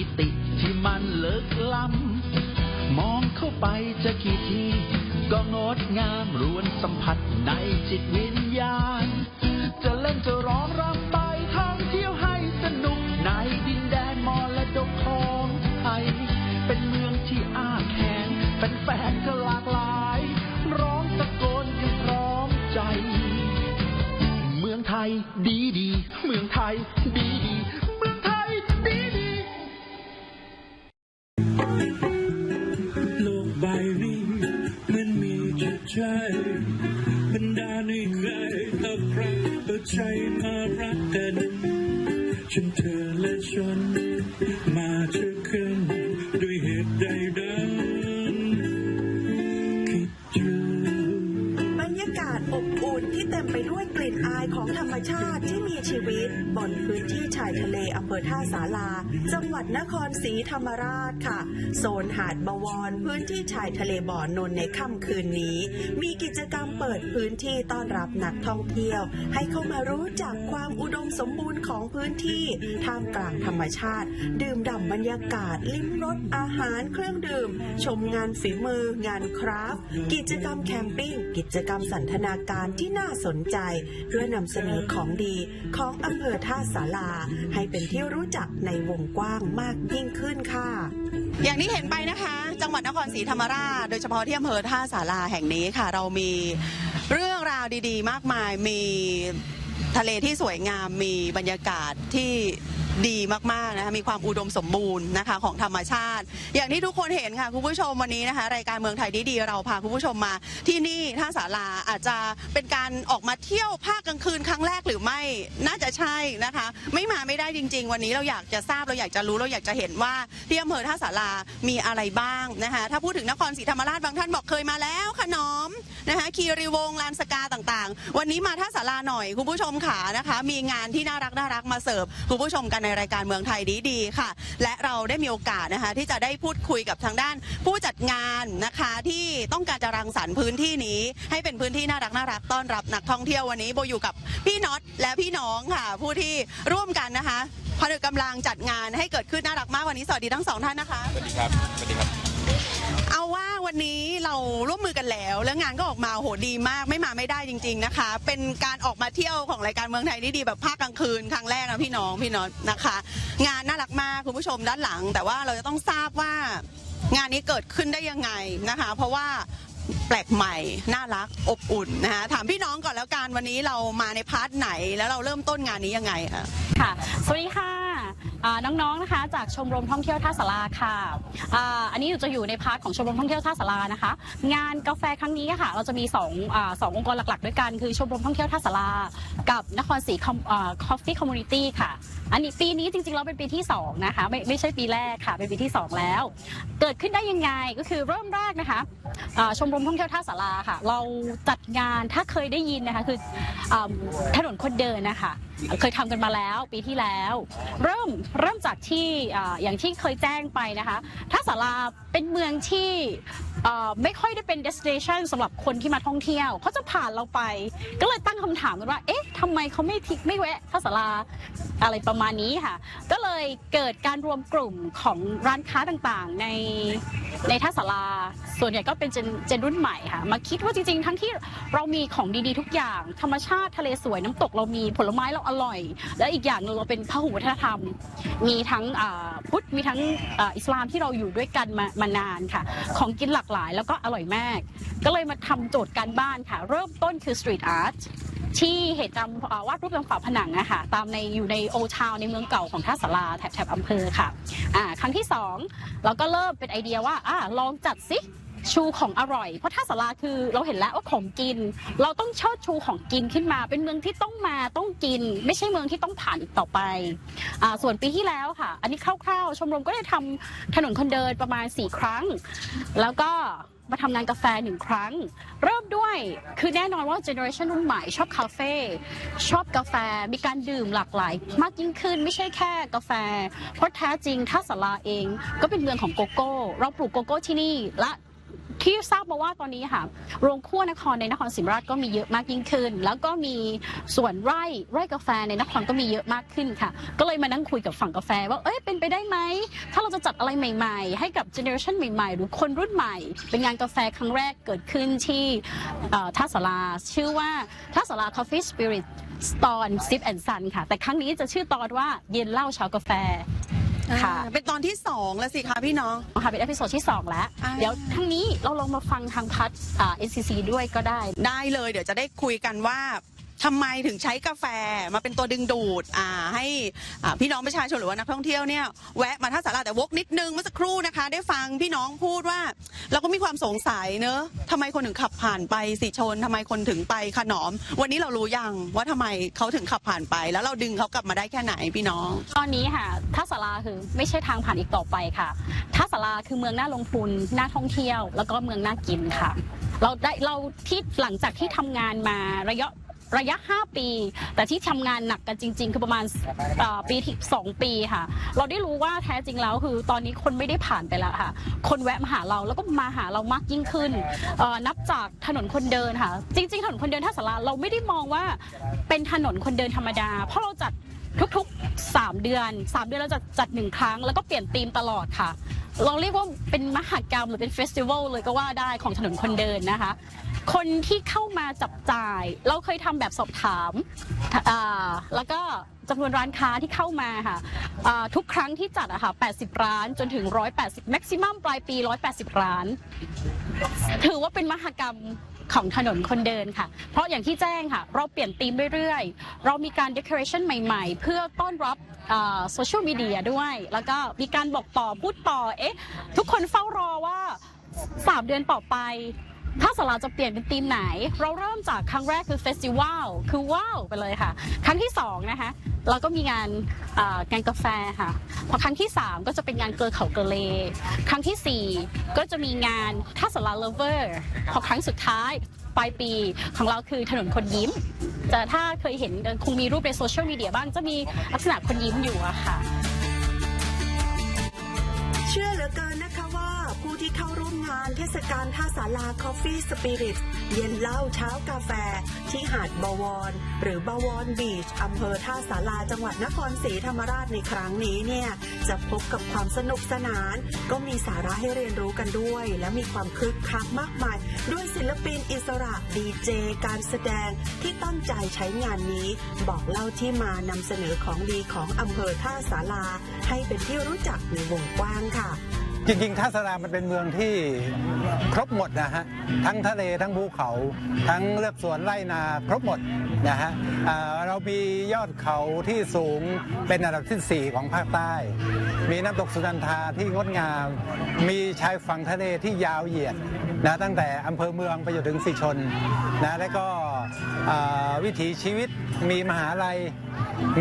มิติที่มันเลิกล้ำมองเข้าไปจะกี่ที ก็งดงามรวนสัมผัสในจิตวิญ อใครเปิดใจมารักกันฉันเธอและฉัน มาเจอกันด้วยเหตุใดดังคิดถึงบรรยากาศอบอุ่นที่เต็มไปด้วย อายของธรรมชาติที่มีชีวิต บนพื้นที่ชายทะเลอำเภอท่าสาราจังหวัดนครศรีธรรมราชค่ะ โซนหาดบวรพื้นที่ชายทะเลบ่อนนในค่ำคืนนี้ มีกิจกรรมเปิดพื้นที่ต้อนรับนักท่องเที่ยว ให้เข้ามารู้จักความอุดมสมบูรณ์ของพื้นที่ท่ามกลางธรรมชาติ ดื่มด่ำบรรยากาศ ลิ้มรสอาหารเครื่องดื่ม ชมงานฝีมือ งานคราฟกิจกรรมแคมปิ้งกิจกรรมสันทนาการที่น่าสนใจพื่อนำเสนอของดีของอำเภอท่าสาราให้เป็นที่รู้จักในวงกว้างมากยิ่งขึ้นค่ะ อย่างที่เห็นไปนะคะ จังหวัดนครศรีธรรมราช โดยเฉพาะที่อำเภอท่าสาราแห่งนี้ค่ะ เรามีเรื่องราวดี ๆ มากมายมีทะเลที่สวยงามมีบรรยากาศที่ ดีมากๆนะคะมีความอุดมสมบูรณ์นะคะของธรรมชาติ อย่างที่ทุกคนเห็นค่ะคุณผู้ชมวันนี้นะคะ รายการเมืองไทยดีๆเราพาคุณผู้ชมมาที่นี่ท่าสาราอาจจะเป็นการออกมาเที่ยวภาคกลางคืนครั้งแรกหรือไม่น่าจะใช่นะคะ ไม่มาไม่ได้จริง ๆ วันนี้เราอยากจะทราบเราอยากจะรู้เราอยากจะเห็นว่าที่อำเภอท่าสารามีอะไรบ้างนะคะถ้าพูดถึงนครศรีธรรมราชบางท่านบอกเคยมาแล้วขนอมนะคะคีรีวงศ์ลานสกาต่างๆ วันนี้มาท่าสาราหน่อยคุณผู้ชมขานะคะ มีงานที่น่ารักน่ารักมาเสิร์ฟคุณผู้ชมกันในรายการเมืองไทยดีๆค่ะ และเราได้มีโอกาสนะคะที่จะได้พูดคุยกับทางด้านผู้จัดงานนะคะที่ต้องการจะรังสรรค์พื้นที่นี้ ให้เป็นพื้นที่น่ารักน่ารักต้อนรับนักท่องเที่ยววันนี้โบอยู่กับพี่น็อตและพี่น้องค่ะ ผู้ที่ร่วมกันนะคะผนึกกำลังจัดงานให้เกิดขึ้นน่ารักมากวันนี้สวัสดีทั้งสองท่านนะคะสวัสดีครับสวัสดีครับ เอาว่าวันนี้เราร่วมมือกันแล้ว แล้วงานก็ออกมาโหดีมากไม่มาไม่ได้จริง ๆนะคะ เป็นการออกมาเที่ยวของรายการเมืองไทยนี่ดีแบบภาคกลางคืนครั้งแรกนะพี่น้องพี่น้องนะคะ งานน่ารักมากคุณผู้ชมด้านหลัง แต่ว่าเราจะต้องทราบว่างานนี้เกิดขึ้นได้ยังไงนะคะ เพราะว่าแปลกใหม่ น่ารักอบอุ่นนะคะถามพี่น้องก่อนแล้วกันวันนี้เรามาในพาร์ทไหน แล้วเราเริ่มต้นงานนี้ยังไงคะค่ะ สวัสดีค่ะ น้องๆนะคะ จากชมรมท่องเที่ยวท่าสาราค่ะอ,อันนี้อยู่จะอยู่ในพาร์ทของชมรมท่องเที่ยวท่าสารานะคะ งานกาแฟครั้งนี้ค่ะ เราจะมี2อสององค์กรหลักๆ ด้วยกัน คือชมรมท่องเที่ยวท่าสารากับนครศรีคอฟฟี่คอมมูนิตี้ค่ะ อันนี้ปีนี้จริงๆเราเป็นปีที่2นะคะไม่ไม่ใช่ปีแรกค่ะเป็นปีที่ 2 แล้ว เกิดขึ้นได้ยังไงก็คือเริ่มแรกนะคะชมรมท่องเที่ยวท่าสาราค่ะ เราจัดงานถ้าเคยได้ยินนะคะคืออถนนคนเดินนะคะเคยทำกันมาแล้วปีที่แล้ว เริ่มเริ่มจากที่อย่างที่เคยแจ้งไปนะคะท่าสาราเป็นเมืองที่ไม่ค่อยได้เป็น destination สำหรับคนที่มาท่องเที่ยวเขาจะผ่านเราไป ก็เลยตั้งคำถามกันว่าเอ๊ะทำไมเขาไม่ทิไม่แวะท่าสาราอะไรประมาณมานี้ค่ะ ก็เลยเกิดการรวมกลุ่มของร้านค้าต่างๆ ในในท่าสาราส่วนใหญ่ก็เป็นเจนเจนรุ่นใหม่ค่ะมาคิดว่าจริงๆ ทั้งที่เรามีของดีๆทุกอย่าง ธรรมชาติทะเลสวยน้ำตกเรามีผลไม้เราอร่อย และอีกอย่างหนึงเราเป็นพหุวัฒนธรรม มีทั้งพุทธมีทั้งอิสลามที่เราอยู่ด้วยกันมามานานค่ะ ของกินหลากหลายแล้วก็อร่อยมาก ก็เลยมาทำโจทย์การบ้านค่ะ เริ่มต้นคือสตรีทอาร์ต ที่เหตามอ่าวาดรูปตามฝาผนังอะค่ะตามในอยู่ในโอทาวในเมืองเก่าของท่าสาราแถบแถบอำเภอค่ะอ่าครั้งที่สองเราก็เริ่มเป็นไอเดียว่าอ่าลองจัดสิชูของอร่อย เพราะท่าสาราคือเราเห็นแล้วว่าของกิน เราต้องเชิดชูของกินขึ้นมา เป็นเมืองที่ต้องมาต้องกิน ไม่ใช่เมืองที่ต้องผ่านอีกต่อไปอ่าส่วนปีที่แล้วค่ะ อันนี้คร่าวๆ ชมรมก็ได้ทำถนนคนเดินประมาณ 4 ครั้ง แล้วก็ มาทำงานกาแฟหนึ่งครั้ง เริ่มด้วยคือแน่นอนว่าเจเนอเรชันรุ่นใหม่ชอบคาเฟ่ชอบกาแฟมีการดื่มหลากหลาย มากยิ่งขึ้นไม่ใช่แค่กาแฟ เพราะแท้จริงท่าสาราเองก็เป็นเมืองของโกโก้ เราปลูกโกโก้ที่นี่และ ที่ทราบมาว่าตอนนี้ค่ะโรงคั่วนครในนครศรีธรรมราชก็มีเยอะมากยิ่งขึ้น แล้วก็มีสวนไร่ไร่กาแฟในนครก็มีเยอะมากขึ้นค่ะ ก็เลยมานั่งคุยกับฝั่งกาแฟ ว่าเอ้ยเป็นไปได้ไหมถ้าเราจะจัดอะไรใหม่ ๆ ให้กับเจเนอเรชันใหม่ ๆ หรือคนรุ่นใหม่ เป็นงานกาแฟครั้งแรกเกิดขึ้นที่ท่าสาราชื่อว่าท่าสารา Coffee Spirit ตอนซิปแอนด์ซันค่ะ แต่ครั้งนี้จะชื่อตอนว่าเย็นเหล้าช้ากาแฟ ค่ะ อ่าเป็นตอนที่สองแล้วสิคะพี่น้อง ค่ะเป็นเอพิโซดที่ 2 แล้ว อ่า เดี๋ยวทั้งนี้เราลองมาฟังทางพัดอ่า NCC ด้วยก็ได้ ได้เลย เดี๋ยวจะได้คุยกันว่า ทำไมถึงใช้กาแฟมาเป็นตัวดึงดูดอ่าให้อ่าพี่น้องประชาชนหรือว่านักท่องเที่ยวเนี่ยแวะมาท่าสาราแต่วกนิดนึงเมื่อสักครู่นะคะ ได้ฟังพี่น้องพูดว่า เราก็มีความสงสัยเนอะทำไมคนถึงขับผ่านไปสิชนทำไมคนถึงไปขนอม วันนี้เรารู้ยังว่าทำไมเขาถึงขับผ่านไป แล้วเราดึงเขากลับมาได้แค่ไหนพี่น้อง ตอนนี้ค่ะท่าสาราคือไม่ใช่ทางผ่านอีกต่อไปค่ะท่าสาราคือเมืองน่าลงทุนน่าท่องเที่ยว แล้วก็เมืองน่ากินค่ะ เราได้เราที่หลังจากที่ทำงานมาระยะ ระยะ 5 ปี แต่ที่ทำงานหนักกันจริง ๆ คือประมาณเอ่อปีที่2ปีค่ะ เราได้รู้ว่าแท้จริงแล้วคือตอนนี้คนไม่ได้ผ่านไปแล้วค่ะ คนแวะมาหาเราแล้วก็มาหาเรามากยิ่งขึ้นเอ่อนับจากถนนคนเดินค่ะ จริง ๆ ถนนคนเดินท่าสาราเราไม่ได้มองว่าเป็นถนนคนเดินธรรมดา เพราะเราจัดทุกๆ 3 เดือน 3 เดือนเราจะจัดหนึ่งครั้ง แล้วก็เปลี่ยนธีมตลอดค่ะ เราเรียกว่าเป็นมหากรรมหรือเป็นเฟสติวัลเลยก็ว่าได้ของถนนคนเดินนะคะ คนที่เข้ามาจับจ่าย เราเคยทำแบบสอบถามแล้วก็จำนวนร้านค้าที่เข้ามาค่ะทุกครั้งที่จัดอะค่ะ 80 ร้านจนถึง 180 แม็กซิมัมปลายปี 180 ร้าน ถือว่าเป็นมหกรรมของถนนคนเดินค่ะ เพราะอย่างที่แจ้งค่ะ เราเปลี่ยนธีมเรื่อยๆ เรามีการ decoration ใหม่ๆ เพื่อต้อนรับโซเชียลมีเดียด้วย แล้วก็มีการบอกต่อพูดต่อ เอ๊ะ ทุกคนเฝ้ารอว่า 3 เดือนต่อไป ถ้าสาราจะเปลี่ยนเป็นธีมไหน เราเริ่มจากครั้งแรกคือเฟสติวัลคือว้าวไปเลยค่ะ ครั้งที่2นะคะเราก็มีงานงานกาแฟค่ะพอครั้งที่ 3 ก็จะเป็นงานเกลือเขาเกลเล ครั้งทีสี่4 ก็จะมีงานท่าสาราเลเวอร์พอครั้งสุดท้ายปลายปีของเราคือถนนคนยิ้มแต่ถ้าเคยเห็นคงมีรูปในโซเชียลมีเดียบ้างจะมีลักษณะคนยิ้มอยู่อะค่ะ เชื่อเหลือเกินานเทศกาลท่าสารา Coffee Spirit เย็นเหล้าเช้ากาแฟ ที่หาดบวร หรือบวรบีชอำเภอท่าสาราจังหวัดนครศรีธรรมราชในครั้งนี้เนี่ยจะพบกับความสนุกสนาน ก็มีสาระให้เรียนรู้กันด้วย และมีความคึกคักมากมาย ด้วยศิลปินอิสระดีเจ การแสดงที่ตั้งใจใช้งานนี้ บอกเล่าที่มานำเสนอของดีของอำเภอท่าสาราให้เป็นที่รู้จักในวงกว้างค่ะ จริงๆท่าสารามันเป็นเมืองที่ครบหมดนะฮะทั้งทะเลทั้งภูเขา ทั้งเลือกสวนไร่นาครบหมดนะฮะเรามียอดเขาที่สูงเป็นอันดับที่ 4 ของภาคใต้ มีน้ำตกสุนันทาที่งดงาม มีชายฝั่งทะเลที่ยาวเหยียดนะตั้งแต่อำเภอเมืองไปจนถึงสิชนนะแล้วก็วิถีชีวิตมีมหาลัย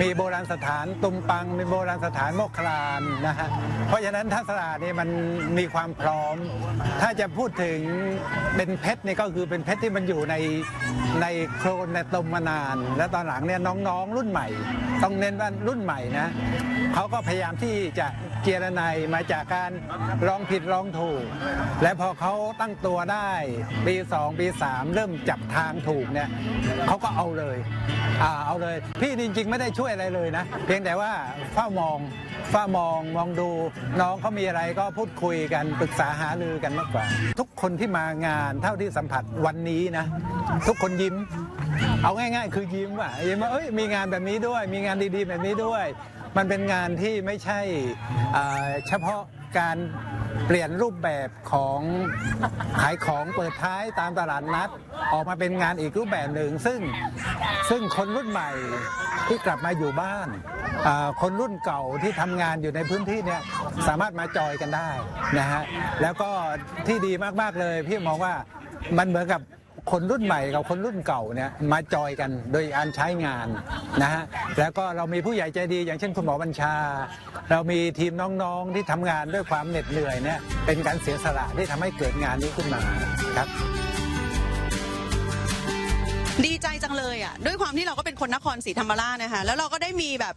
มีโบราณสถานตุมปังมีโบราณสถานโมกคลานนะฮะเพราะฉะนั้นทัศนาเนี่ยมันมีความพร้อม ถ้าจะพูดถึงเป็นเพชรนี่ก็คือเป็นเพชรที่มันอยู่ในในโครนในตมมานาน และตอนหลังเนี่ยน้องๆ รุ่นใหม่ ต้องเน้นว่ารุ่นใหม่นะเขาก็พยายามที่จะเจรนายมาจากการลองผิดลองถูก และพอเขาตั้งตัวได้ปีสองปีสามเริ่มจับทางถูกเนี่ยเขาก็เอาเลยอ่าเอาเลยพี่จริงๆ ไม่ได้ช่วยอะไรเลยนะ เพียงแต่ว่าเฝ้ามองเฝ้ามองมองดูน้องเขามีอะไรก็พูดคุยกันปรึกษาหารือกันมากกว่า ทุกคนที่มางานเท่าที่สัมผัสวันนี้นะ ทุกคนยิ้ม เอาง่าย ๆ คือยิ้มอะยิ้มว่าเอ้ยมีงานแบบนี้ด้วย มีงานดีๆ แบบนี้ด้วย มันเป็นงานที่ไม่ใช่เฉพาะ การเปลี่ยนรูปแบบของขายของเปิดท้ายตามตลาดนัด ออกมาเป็นงานอีกรูปแบบหนึ่ง ซึ่งซึ่งคนรุ่นใหม่ที่กลับมาอยู่บ้าน คนรุ่นเก่าที่ทำงานอยู่ในพื้นที่เนี่ยสามารถมาจอยกันได้นะฮะแล้วก็ที่ดีมาก ๆ เลยพี่มองว่ามันเหมือนกับ คนรุ่นใหม่กับคนรุ่นเก่าเนี่ยมาจอยกันโดยการใช้งานนะฮะแล้วก็เรามีผู้ใหญ่ใจดี อย่างเช่นคุณหมอบัญชา เรามีทีมน้องๆที่ทำงานด้วยความเหน็ดเหนื่อยเนี่ยเป็นการเสียสละที่ทำให้เกิดงานนี้ขึ้นมาครับ ดีใจจังเลยอะด้วยความที่เราก็เป็นคนนครศรีธรรมราชนะคะแล้วเราก็ได้มีแบบ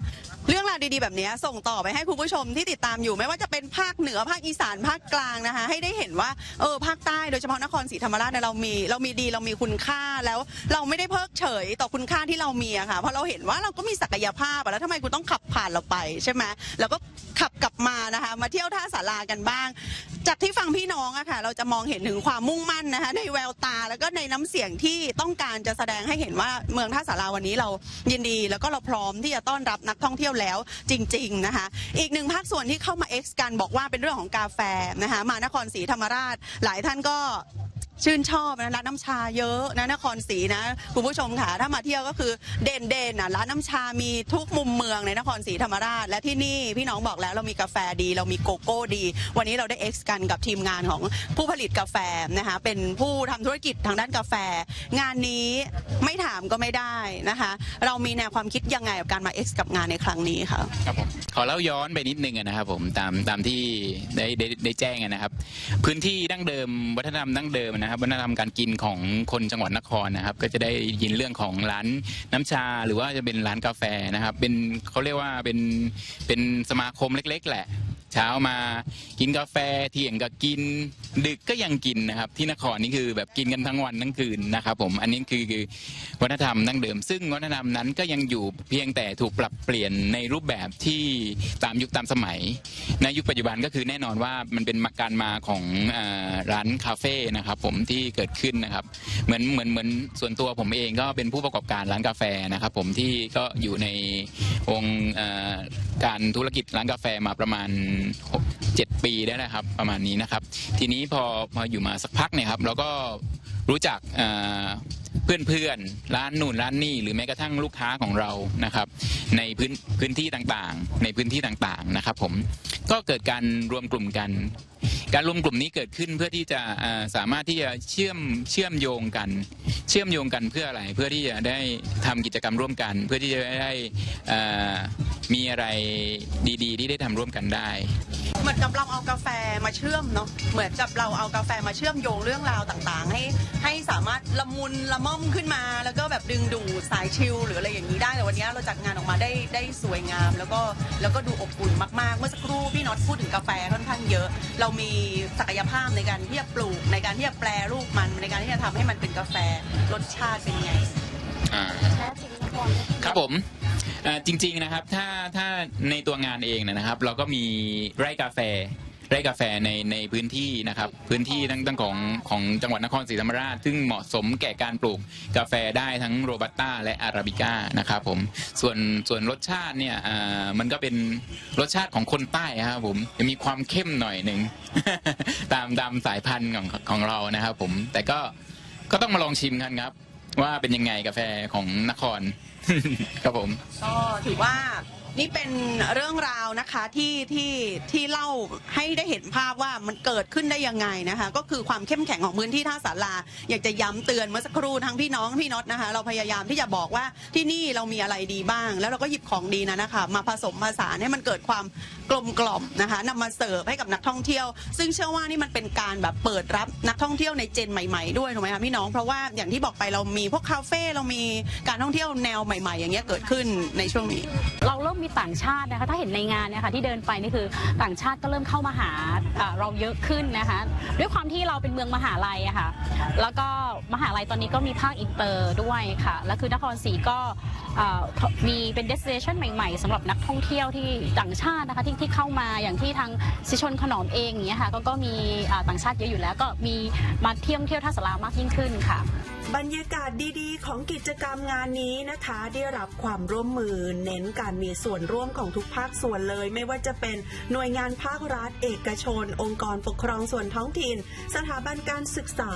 เรื่องราวดีๆแบบนี้ส่งต่อไปให้คุณผู้ชมที่ติดตามอยู่ไม่ว่าจะเป็นภาคเหนือภาคอีสานภาคกลางนะคะ ให้ได้เห็นว่าเออภาคใต้โดยเฉพาะนครศรีธรรมราชเนี่ยเรามีเรามีดีเรามีคุณค่าแล้วเราไม่ได้เพิกเฉยต่อคุณค่าที่เรามีอะค่ะเพราะเราเห็นว่าเราก็มีศักยภาพแล้วทำไมคุณต้องขับผ่านเราไปใช่ไหมแล้วก็ขับกลับมานะคะ มาเที่ยวท่าสารากันบ้าง จากที่ฟังพี่น้องอะค่ะ เราจะมองเห็นถึงความมุ่งมั่นนะคะ ในแววตาแล้วก็ในน้ำเสียงที่ต้องการจะแสดงให้เห็นว่าเมืองท่าสาราวันนี้เรายินดี แล้วก็เราพร้อมที่จะต้อนรับนักท่องเที่ยวแล้วจริง ๆนะคะ อีกหนึ่งภาคส่วนที่เข้ามา X กันบอกว่าเป็นเรื่องของกาแฟนะคะมานครศรีธรรมราช หลายท่านก็ ชื่นชอบนะร้านน้ำชาเยอะนะนครศรีนะคุณผู้ชมค่ะ ถ้ามาเที่ยวก็คือเด่นเด่นๆนะร้านน้ำชามีทุกมุมเมืองในนครศรีธรรมราช และที่นี่พี่น้องบอกแล้วเรามีกาแฟดี เรามีโกโก้ดี วันนี้เราได้ X กันกับทีมงานของผู้ผลิตกาแฟนะคะเป็นผู้ทำธุรกิจทางด้านกาแฟ งานนี้ไม่ถามก็ไม่ได้นะคะ เรามีแนวความคิดยังไงกับการมา X กับงานในครั้งนี้ค่ะครับผมขอเล่าย้อนไปนิดนึงนะครับผมตามตามที่ได้ได้ได้แจ้งนะครับ พื้นที่ดั้งเดิมวัฒนธรรมดั้งเดิมนะครับวัฒนธรรมการกินของคนจังหวัดนครนะครับ ก็จะได้ยินเรื่องของร้านน้ำชาหรือว่าจะเป็นร้านกาแฟนะครับ เป็นเขาเรียกว่าเป็นเป็นสมาคมเล็ก ๆ แหละ เช้ามากินกาแฟเที่ยงก็กิน ดึกก็ยังกินนะครับ ที่นครนี่คือแบบกินกันทั้งวันทั้งคืนนะครับ ผมอันนี้คือคือวัฒนธรรมดั้งเดิม ซึ่งวัฒนธรรมนั้นก็ยังอยู่เพียงแต่ถูกปรับเปลี่ยนในรูปแบบที่ตามยุคตามสมัย ในยุคปัจจุบันก็คือแน่นอนว่ามันเป็นมาการมาของอร้านคาเฟ่นะครับ ผมที่เกิดขึ้นนะครับ เหมือนเหมือนเหมือนส่วนตัวผมเองก็เป็นผู้ประกอบการร้านกาแฟนะครับ ผมที่ก็อยู่ในวงเอ่อการธุรกิจร้านกาแฟมาประมาณ7 ปีได้นะครับ ประมาณนี้นะครับ ทีนี้พอพออยู่มาสักพักเนี่ยครับเราก็รู้จักเพื่อนเพื่อนๆร้านนู่นร้านนี่หรือแม้กระทั่งลูกค้าของเรานะครับ ในพื้นพื้นที่ต่างๆ ในพื้นที่ต่างๆนะครับ ผมก็เกิดการรวมกลุ่มกัน การรวมกลุ่มนี้เกิดขึ้นเพื่อที่จะสามารถที่จะเชื่อมเชื่อมโยงกัน เชื่อมโยงกันเพื่ออะไรเพื่อที่จะได้ทำกิจกรรมร่วมกัน เพื่อที่จะได้มีอะไรดี ๆ ที่ได้ทำร่วมกันได้เหมือนกับเราเอากาแฟมาเชื่อมเนาะเหมือนกับเราเอากาแฟมาเชื่อมโยงเรื่องราวต่างๆ ให้ให้สามารถละมุนละม่อมขึ้นมา แล้วก็แบบดึงดูดสายชิลหรืออะไรอย่างนี้ได้แต่วันนี้เราจัดงานออกมาได้ได้สวยงาม แล้วก็แล้วก็ดูอบอุ่นมากๆ เมื่อสักครู่พี่น็อตพูดถึงกาแฟค่อนข้างเยอะ เรามีศักยภาพในการที่จะปลูก ในการที่จะแปรรูปมัน ในการที่จะทำให้มันเป็นกาแฟรสชาติเป็นไงครับผมจริง ๆนะครับถ้าถ้าในตัวงานเองนะครับ เราก็มีไร่กาแฟ ไร่กาแฟในในพื้นที่นะครับ พื้นที่ทั้งทั้งของของจังหวัดนครศรีธรรมราช ซึ่งเหมาะสมแก่การปลูกกาแฟได้ทั้งโรบัสต้าและอาราบิก้านะครับผมส่วนส่วนรสชาติเนี่ยอ่ามันก็เป็นรสชาติของคนใต้ครับผมจะมีความเข้มหน่อยหนึ่งตามตามสายพันธุ์ของของเรานะครับผมแต่ก็ก็ต้องมาลองชิมกันครับ ว่าเป็นยังไงกาแฟของนครครับผมก็ถือว่า นี่เป็นเรื่องราวนะคะที่ที่ที่เล่าให้ได้เห็นภาพว่ามันเกิดขึ้นได้ยังไงนะคะ ก็คือความเข้มแข็งของพื้นที่ท่าสารา อยากจะย้ำเตือนเมื่อสักครู่ทั้งพี่น้องพี่น็อตนะคะ เราพยายามที่จะบอกว่าที่นี่เรามีอะไรดีบ้าง แล้วเราก็หยิบของดีนะนะคะ มาผสมผสานให้มันเกิดความกลมกล่อมนะคะนำมาเสิร์ฟให้กับนักท่องเที่ยว ซึ่งเชื่อว่านี่มันเป็นการแบบเปิดรับนักท่องเที่ยวในเจนใหม่ ๆด้วยถูกไหมคะพี่น้องเพราะว่าอย่างที่บอกไปเรามีพวกคาเฟ่เรามีการท่องเที่ยวแนวใหม่ ๆ อย่างเงี้ยเกิดขึ้นในช่วงนี้ เราเริ่มมีต่างชาตินะคะถ้าเห็นในงานเนี่ยค่ะที่เดินไปนี่คือต่างชาติก็เริ่มเข้ามาหาเราเยอะขึ้นนะคะด้วยความที่เราเป็นเมืองมหาลัยอะค่ะแล้วก็มหาลัยตอนนี้ก็มีภาคอินเตอร์ด้วยค่ะแล้วคือนครศรีก็มีเป็น destination ใหม่ๆสำหรับนักท่องเที่ยวที่ต่างชาตินะคะที่ที่เข้ามาอย่างที่ทางสิชนขนอมเองอย่างเงี้ยค่ะก็ก็มีต่างชาติเยอะอยู่แล้วก็มีมาเที่ยวเที่ยวท่าสารามากยิ่งขึ้นค่ะ บรรยากาศดีๆ ของกิจกรรมงานนี้นะคะ ได้รับความร่วมมือเน้นการมีส่วนร่วมของทุกภาคส่วนเลย ไม่ว่าจะเป็นหน่วยงานภาครัฐ เอกชน องค์กรปกครองส่วนท้องถิ่น สถาบันการศึกษา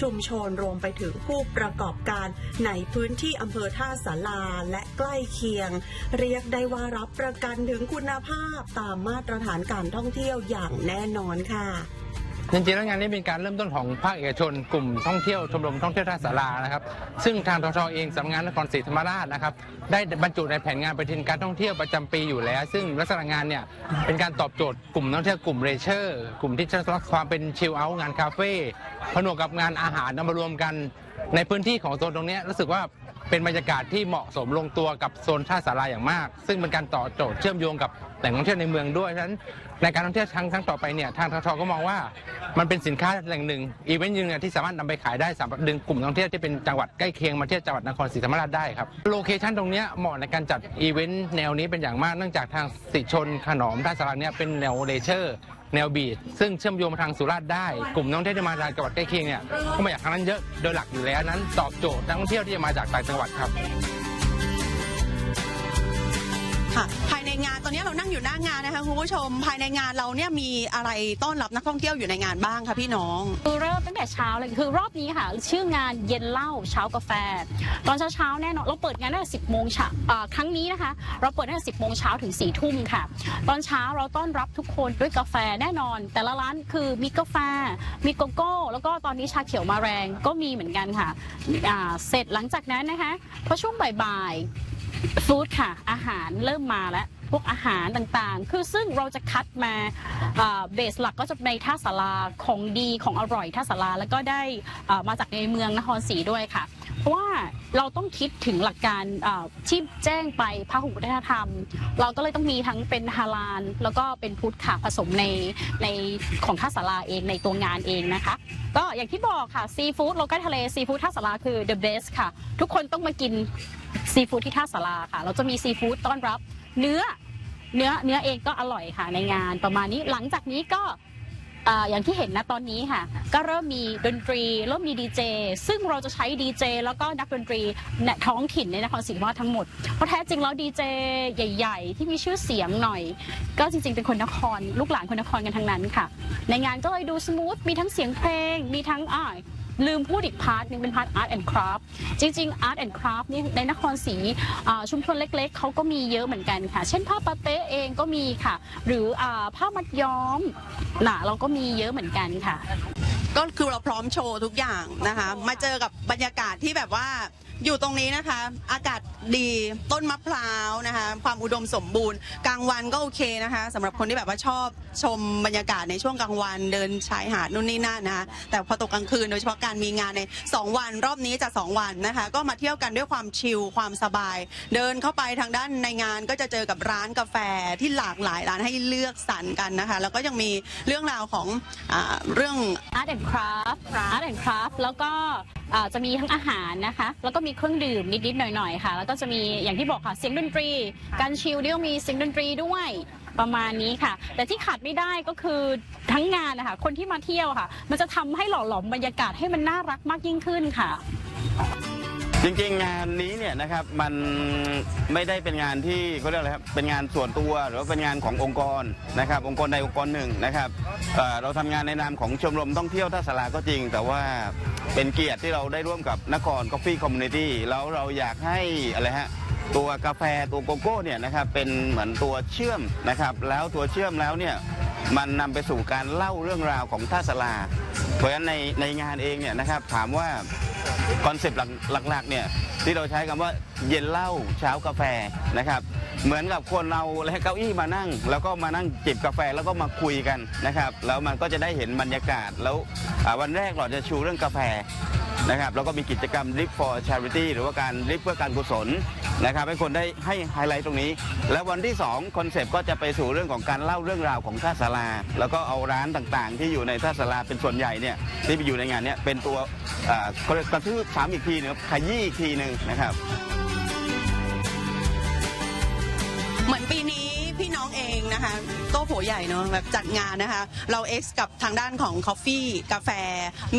ชุมชนรวมไปถึงผู้ประกอบการ ในพื้นที่อำเภอท่าสาราและใกล้เคียง เรียกได้ว่ารับประกันถึงคุณภาพตามมาตรฐานการท่องเที่ยวอย่างแน่นอนค่ะ จริงๆแล้วงานนี้เป็นการเริ่มต้นของภาคเอกชน กลุ่มท่องเที่ยวชมรมท่องเที่ยวท่าสารานะครับ ซึ่งทางททเองสำนักงานนครศรีธรรมราชนะครับ ได้บรรจุในแผนงานปฏิทินการท่องเที่ยวประจำปีอยู่แล้ว ซึ่งลักษณะงานเนี่ยเป็นการตอบโจทย์กลุ่มท่องเที่ยวกลุ่มเรเชอร์ กลุ่มที่จะรักความเป็นชิลเอาท์งานคาเฟ่ผนวกกับงานอาหารนำมารวมกัน ในพื้นที่ของโซนตรงนี้รู้สึกว่า เป็นบรรยากาศที่เหมาะสมลงตัวกับโซนท่าสาราอย่างมาก ซึ่งเป็นการต่อโจทย์เชื่อมโยงกับแหล่งท่องเที่ยวในเมืองด้วยฉะนั้นในการท่องเที่ยวครั้งครั้งต่อไปเนี่ยทางททก็มองว่ามันเป็นสินค้าแหล่งหนึ่งอีเวนต์หนึงเนี่ยที่สามารถนำไปขายได้สำหรับดึงกลุ่มท่องเที่ยวที่เป็นจังหวัดใกล้เคียงมาเที่ยวจังหวัดนครศรีธรรมราชได้ครับโลเคชันตรงนี้เหมาะในการจัดอีเวนต์แนวนี้เป็นอย่างมากเนื่องจากทางสิชนขนอมท่าสาราเนี่ยเป็นแนวเลเชอร์ แนวบีดซึ่งเชื่อมโยงมาทางสุราษฎร์ได้ กลุ่มนักท่องเที่ยวที่มาจากจังหวัดใกล้เคียงเนี่ยก็มาจากทางนั้นเยอะโดยหลักอยู่แล้วนั้นตอบโจทย์นักท่องเที่ยวที่จะมาจากต่างจังหวัดครับค่ะภาย งานตอนนี้เรานั่งอยู่หน้างานนะคะคุณผู้ชมภายในงานเราเนี่ยมีอะไรต้อนรับนักท่องเที่ยวอยู่ในงานบ้างคะพี่น้องคือเริ่มตั้งแต่เช้าเลยคือรอบนี้ค่ะ ชื่องานเย็นเหล้าเช้ากาแฟ ตอนเช้าๆแน่นอนเราเปิดงานตั้งแต่สิบโมงเช้าครั้งนี้นะคะ เราเปิดตั้งแต่สิบโมงเช้าถึงสี่ทุ่มค่ะ ตอนเช้าเราต้อนรับทุกคนด้วยกาแฟแน่นอน แต่ละร้านคือมีกาแฟ มีโกโก้ แล้วก็ตอนนี้ชาเขียวมาแรงก็มีเหมือนกันค่ะเสร็จหลังจากนั้นนะคะพอช่วงบ่ายๆฟู้ดค่ะ อาหารเริ่มมาแล้ว พวกอาหารต่างๆ คือซึ่งเราจะคัดมาเบสหลักก็จะในท่าสาราของดีของอร่อยท่าสาราแล้วก็ได้มาจากในเมืองนครศรีด้วยค่ะ เพราะว่าเราต้องคิดถึงหลักการที่แจ้งไปพระหุวัฒนธรรม เราก็เลยต้องมีทั้งเป็นฮาลาลแล้วก็เป็นพุทธค่ะผสมในในของท่าสาราเองในตัวงานเองนะคะ ก็อย่างที่บอกค่ะซีฟู้ดโลกาทะเลซีฟู้ดท่าสาราคือ the best ค่ะ ทุกคนต้องมากินซีฟู้ดที่ท่าสาราค่ะ เราจะมีซีฟู้ดต้อนรับ เนื้อเนื้อเนื้อเองก็อร่อยค่ะในงานประมาณนี้หลังจากนี้ก็อ่าอย่างที่เห็นนะตอนนี้ค่ะ ก็เริ่มมีดนตรีเริ่มมีดีเจซึ่งเราจะใช้ดีเจแล้วก็นักดนตรีในท้องถิ่นในนครศรีธรรมราชทั้งหมด เพราะแท้จริงแล้วดีเจใหญ่ ๆ ที่มีชื่อเสียงหน่อย ก็จริง ๆ เป็นคนนครลูกหลานคนนครกันทั้งนั้นค่ะ ในงานก็เลยดูสมูทมีทั้งเสียงเพลงมีทั้งอ่า ลืมพูดอีกพาร์ทนึงเป็นพาร์ทอาร์ตแอนด์คราฟจริงๆอาร์ตแอนด์คราฟนี่ในนครศรีชุมชนเล็กๆ เขาก็มีเยอะเหมือนกันค่ะ เช่นผ้าปาเต้เองก็มีค่ะ หรือผ้ามัดย้อมน่ะเราก็มีเยอะเหมือนกันค่ะ ก็คือเราพร้อมโชว์ทุกอย่างนะคะ มาเจอกับบรรยากาศที่แบบว่า อยู่ตรงนี้นะคะ อากาศดีต้นมะพร้าวนะคะ ความอุดมสมบูรณ์ กลางวันก็โอเคนะคะสำหรับคนที่แบบว่าชอบชมบรรยากาศในช่วงกลางวันเดินชายหาดนู่นนี่นั่นนะคะแต่พอตกกลางคืนโดยเฉพาะการมีงานใน 2 วันรอบนี้จะ2วันนะคะ ก็มาเที่ยวกันด้วยความชิลความสบาย เดินเข้าไปทางด้านในงานก็จะเจอกับร้านกาแฟที่หลากหลายร้านให้เลือกสรรกันนะคะ แล้วก็ยังมีเรื่องราวของอาเรื่อง art and craft art and craft แล้วก็ อ่าจะมีทั้งอาหารนะคะ แล้วก็มีเครื่องดื่มนิดๆหน่อยๆค่ะ แล้วก็จะมีอย่างที่บอกค่ะเสียงดนตรี การชิลนี่ก็มีเสียงดนตรีด้วยประมาณนี้ค่ะ แต่ที่ขาดไม่ได้ก็คือทั้งงานนะคะคนที่มาเที่ยวค่ะ มันจะทำให้หล่อหลอมบรรยากาศให้มันน่ารักมากยิ่งขึ้นค่ะ จริงๆงานนี้เนี่ยนะครับมันไม่ได้เป็นงานที่เขาเรียกอะไรครับเป็นงานส่วนตัวหรือว่าเป็นงานขององค์กรนะครับ องค์กรใดองค์กรหนึ่งนะครับเอ่อเราทำงานในนามของชมรมท่องเที่ยวท่าสาราก็จริง แต่ว่าเป็นเกียรติที่เราได้ร่วมกับนคร Coffee Community แล้วเราอยากให้อะไรฮะตัวกาแฟตัวโกโก้เนี่ยนะครับเป็นเหมือนตัวเชื่อมนะครับ แล้วตัวเชื่อมแล้วเนี่ยมันนำไปสู่การเล่าเรื่องราวของท่าสาราเพราะฉะนั้นในในงานเองเนี่ยนะครับถามว่า คอนเซปต์หลักๆเนี่ยที่เราใช้คำว่าเย็นเหล้าเช้ากาแฟนะครับ เหมือนกับคนเราและเก้าอี้มานั่ง แล้วก็มานั่งจิบกาแฟแล้วก็มาคุยกันนะครับ แล้วมันก็จะได้เห็นบรรยากาศแล้วอ่าวันแรกเราจะชูเรื่องกาแฟนะครับแล้วก็มีกิจกรรม Live for Charity หรือว่าการ Live เพื่อการกุศลนะครับให้คนได้ให้ไฮไลท์ตรงนี้ แล้ววันที่2คอนเซปต์ก็จะไปสู่เรื่องของการเล่าเรื่องราวของท่าสาราแล้วก็เอาร้านต่างๆ ที่อยู่ในท่าสาราเป็นส่วนใหญ่เนี่ยที่ไปอยู่ในงานเนี้เป็นตัวอ่ากระทืบซ้ำอีกทีหนึงขยี้อีกทีหนึ่งนะครับ เหมือนปีนี้พี่น้องเองนะคะโต้โผใหญ่เนอะแบบจัดงานนะคะ เราเอ็กซ์กับทางด้านของคอฟฟี่กาแฟ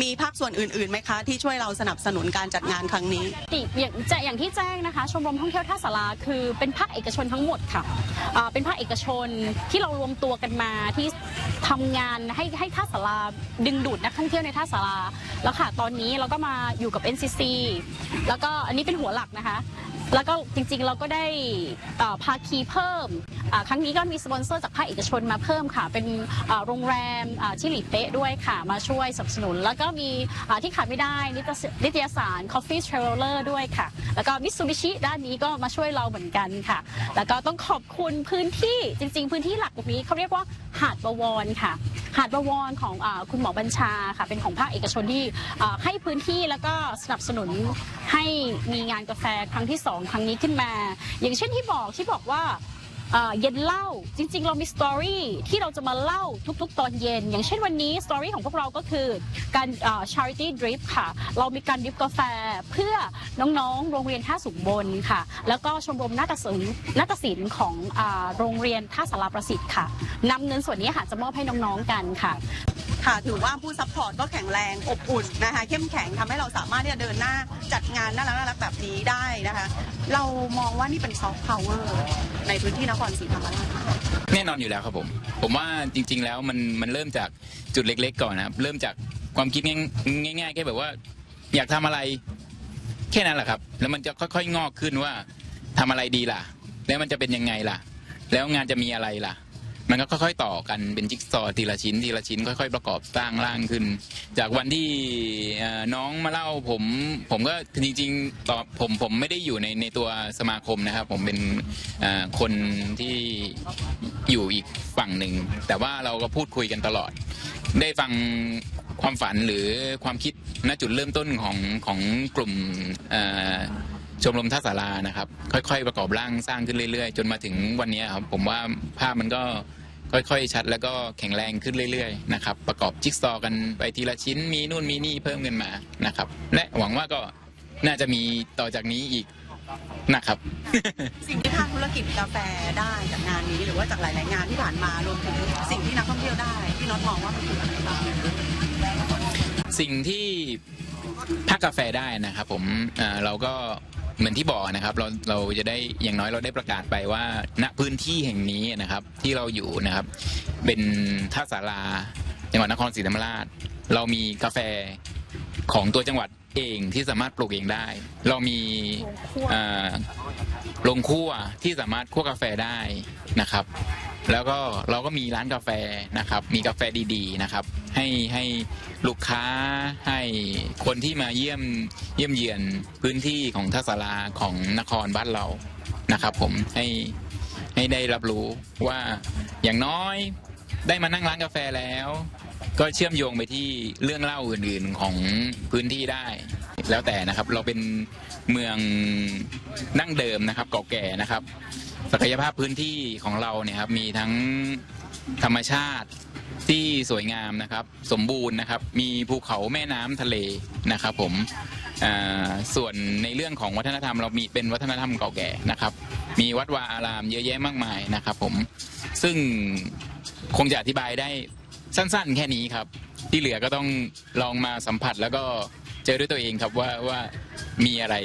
มีภาคส่วนอื่นๆไหมคะ ที่ช่วยเราสนับสนุนการจัดงานครั้งนี้ติอย่างจะอย่างที่แจ้งนะคะ ชมรมท่องเที่ยวท่าสาราคือเป็นภาคเอกชนทั้งหมดค่ะอ่าเป็นภาคเอกชนที่เรารวมตัวกันมาที่ทำงานให้ให้ท่าสาราดึงดูดนักท่องเที่ยวในท่าสาราแล้วค่ะตอนนี้เราก็มาอยู่กับ NCC แล้วก็อันนี้เป็นหัวหลักนะคะ แล้วก็จริงๆเราก็ได้ภาคีเพิ่ม ครั้งนี้ก็มีสปอนเซอร์จากภาคเอกชนมาเพิ่มค่ะ เป็นโรงแรมที่หลีเป๊ะด้วยค่ะ มาช่วยสนับสนุน แล้วก็มีที่ขาดไม่ได้นิตยสาร Coffee Traveler ด้วยค่ะ แล้วก็มิซูบิชิด้านนี้ก็มาช่วยเราเหมือนกันค่ะ แล้วก็ต้องขอบคุณพื้นที่จริง ๆ พื้นที่หลักตรงนี้เขาเรียกว่าหาดบวรค่ะ หาดบวรของอคุณหมอบัญชาค่ะ เป็นของภาคเอกชนที่ให้พื้นที่แล้วก็สนับสนุนให้มีงานกาแฟครั้งที่สองครั้งนี้ขึ้นมา อย่างเช่นที่บอกที่บอกว่าเย็นเล่าจริง ๆ เรามีสตอรี่ที่เราจะมาเล่าทุก ๆ ตอนเย็น อย่างเช่นวันนี้สตอรี่ของพวกเราก็คือการ charity drip ค่ะ เรามีการดริปกาแฟเพื่อน้องๆ โรงเรียนท่าสุงบนค่ะ แล้วก็ชมรมนาฏศิลป์นาฏศิลป์ของอโรงเรียนท่าสาราประสิทธิ์ค่ะนำเงินส่วนนี้ค่ะจะมอบให้น้องๆกันค่ะ ค่ะถือว่าผู้ซัพพอร์ตก็แข็งแรงอบอุ่นนะคะเข้มแข็งทำให้เราสามารถที่จะเดินหน้าจัดงานน่ารักน่ารักแบบนี้ได้นะคะ เรามองว่านี่เป็นซอฟต์พาวเวอร์ในพื้นที่นครศรีธรรมราชแน่นอนอยู่แล้วครับผม ผมว่าจริง ๆ แล้วมันมันเริ่มจากจุดเล็ก ๆ ก่อนนะครับ เริ่มจากความคิดง่ายง่ายๆแค่แบบว่า อยากทำอะไรแค่นั้นแหละครับ แล้วมันจะค่อยๆงอกขึ้นว่าทำอะไรดีล่ะ แล้วมันจะเป็นยังไงล่ะ แล้วงานจะมีอะไรล่ะ มันก็ค่อยๆต่อกันเป็นจิ๊กซอว์ทีละชิ้นทีละชิ้นค่อย ๆ ประกอบสร้างร่างขึ้น จากวันที่เอ่อน้องมาเล่าผม ผมก็จริงๆต่อผมผมไม่ได้อยู่ในในตัวสมาคมนะครับ ผมเป็นเอ่อคนที่อยู่อีกฝั่งหนึ่ง แต่ว่าเราก็พูดคุยกันตลอด ได้ฟังความฝันหรือความคิดณจุดเริ่มต้นของของกลุ่มเอ่อ ชมรมท่าสารานะครับ ค่อย ๆ ประกอบร่างสร้างขึ้นเรื่อย ๆ จนมาถึงวันนี้ครับผมว่าภาพมันก็ค่อยๆ ชัดแล้วก็แข็งแรงขึ้นเรื่อยๆนะครับประกอบจิ๊กซอว์กันไปทีละชิ้นมีนู่นมีนี่เพิ่มกันมานะครับ และหวังว่าก็น่าจะมีต่อจากนี้อีกนะครับ สิ่งที่ภาคธุรกิจกาแฟได้จากงานนี้ หรือว่าจากหลายๆงานที่ผ่านมารวมถึงสิ่งที่นักท่องเที่ยวได้ที่น็อตมองว่ามันคืออะไรบ้างสิ่งที่ภาคกาแฟได้นะครับผมเอ่อเราก็ เหมือนที่บอกนะครับเราเราจะได้อย่างน้อยเราได้ประกาศไปว่า ณพื้นที่แห่งนี้นะครับ ที่เราอยู่นะครับ เป็นท่าสาราจังหวัดนครศรีธรรมราช เรามีกาแฟของตัวจังหวัดเองที่สามารถปลูกเองได้ เรามีเอ่อโรงคั่วที่สามารถคั่วกาแฟได้นะครับ แล้วก็เราก็มีร้านกาแฟนะครับ มีกาแฟดีๆนะครับ ให้ให้ลูกค้าให้คนที่มาเยี่ยมเยี่ยมเยียนพื้นที่ของทัศาราของนครบ้านเรานะครับ ผมให้ให้ได้รับรู้ว่าอย่างน้อยได้มานั่งร้านกาแฟแล้ว ก็เชื่อมโยงไปที่เรื่องเล่าอื่นๆของพื้นที่ได้ แล้วแต่นะครับเราเป็นเมืองดั้งเดิมนะครับเก่าแก่นะครับ ศักยภาพพื้นที่ของเราเนี่ยครับมีทั้งธรรมชาติ ที่สวยงามนะครับ สมบูรณ์นะครับ มีภูเขาแม่น้ำทะเลนะครับ ผมส่วนในเรื่องของวัฒนธรรมเรามีเป็นวัฒนธรรมเก่าแก่นะครับ มีวัดวาอารามเยอะแยะมากมายนะครับ ผมซึ่งคงจะอธิบายได้สั้น ๆ แค่นี้ครับ ที่เหลือก็ต้องลองมาสัมผัสแล้วก็เจอด้วยตัวเองครับว่าว่ามีอะไร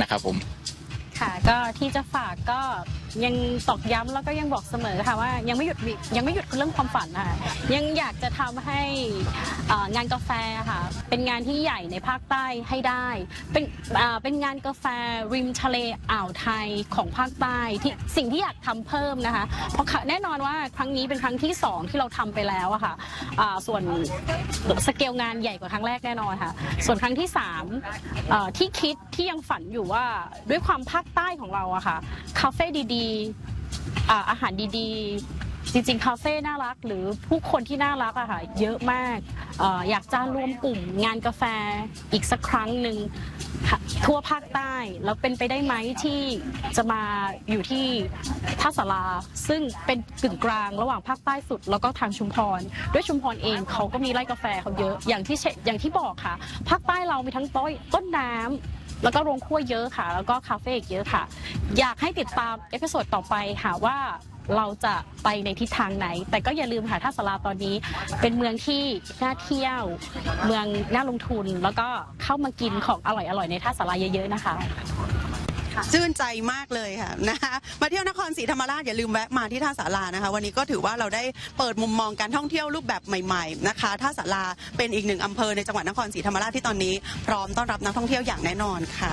นะครับผมค่ะก็ที่จะฝากก็ ยังตอกย้ำแล้วก็ยังบอกเสมอค่ะว่ายังไม่หยุดยังไม่หยุดเรื่องความฝันค่ะยังอยากจะทำให้เอ่องานกาแฟค่ะเป็นงานที่ใหญ่ในภาคใต้ให้ได้ เป็นอ่าเป็นงานกาแฟริมทะเลอ่าวไทยของภาคใต้ที่สิ่งที่อยากทำเพิ่มนะคะ เพราะแน่นอนว่าครั้งนี้เป็นครั้งที่สองที่เราทำไปแล้วอะค่ะอ่าส่วนสเกลงานใหญ่กว่าครั้งแรกแน่นอนค่ะ ส่วนครั้งที่สามเอ่อที่คิดที่ยังฝันอยู่ว่าด้วยความภาคใต้ของเราอะค่ะคาเฟ่ดีๆอาอาหารดีๆ จริงๆ คาเฟ่น่ารัก หรือผู้คนที่น่ารักอะค่ะเยอะมากเอออยากจะรวมกลุ่มงานกาแฟอีกสักครั้งหนึ่งค่ะทั่วภาคใต้แล้วเป็นไปได้ไหมที่จะมาอยู่ที่ท่าสาราซึ่งเป็นกึ่งกลางระหว่างภาคใต้สุด แล้วก็ทางชุมพร ด้วยชุมพรเองเขาก็มีไร่กาแฟเขาเยอะอย่างที่เชอย่างที่บอกค่ะ ภาคใต้เรามีทั้งต้นต้นน้ำ แล้วก็โรงคั่วเยอะค่ะ แล้วก็คาเฟ่อีกเยอะค่ะ อยากให้ติดตามเอพิโซดต่อไปค่ะว่าเราจะไปในทิศทางไหน แต่ก็อย่าลืมค่ะท่าสาราตอนนี้ เป็นเมืองที่น่าเที่ยว เมืองน่าลงทุน แล้วก็เข้ามากินของอร่อยๆในท่าสาราเยอะๆนะคะ ชื่นใจมากเลยค่ะนะคะมาเที่ยวนครศรีธรรมราชอย่าลืมแวะมาที่ท่าสารานะคะ วันนี้ก็ถือว่าเราได้เปิดมุมมองการท่องเที่ยวรูปแบบใหม่ๆนะคะท่าสาราเป็นอีกหนึ่งอำเภอในจังหวัดนครศรีธรรมราชที่ตอนนี้ พร้อมต้อนรับนักท่องเที่ยวอย่างแน่นอนค่ะ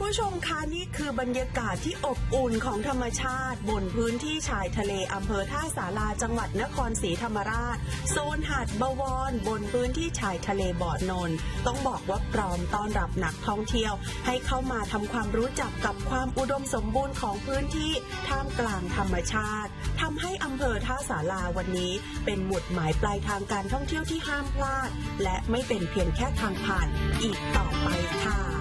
ผู้ชมคะนี่คือบรรยากาศที่อบอุ่นของธรรมชาติ บนพื้นที่ชายทะเลอำเภอท่าสาราจังหวัดนครศรีธรรมราช โซนหาดบวร บนพื้นที่ชายทะเลบ่อนน ต้องบอกว่าพร้อมต้อนรับนักท่องเที่ยว ให้เข้ามาทำความรู้จักกับความอุดมสมบูรณ์ของพื้นที่ท่ามกลางธรรมชาติทำให้อำเภอท่าสาราวันนี้ เป็นหมุดหมายปลายทางการท่องเที่ยวที่ห้ามพลาด และไม่เป็นเพียงแค่ทางผ่านอีกต่อไปค่ะ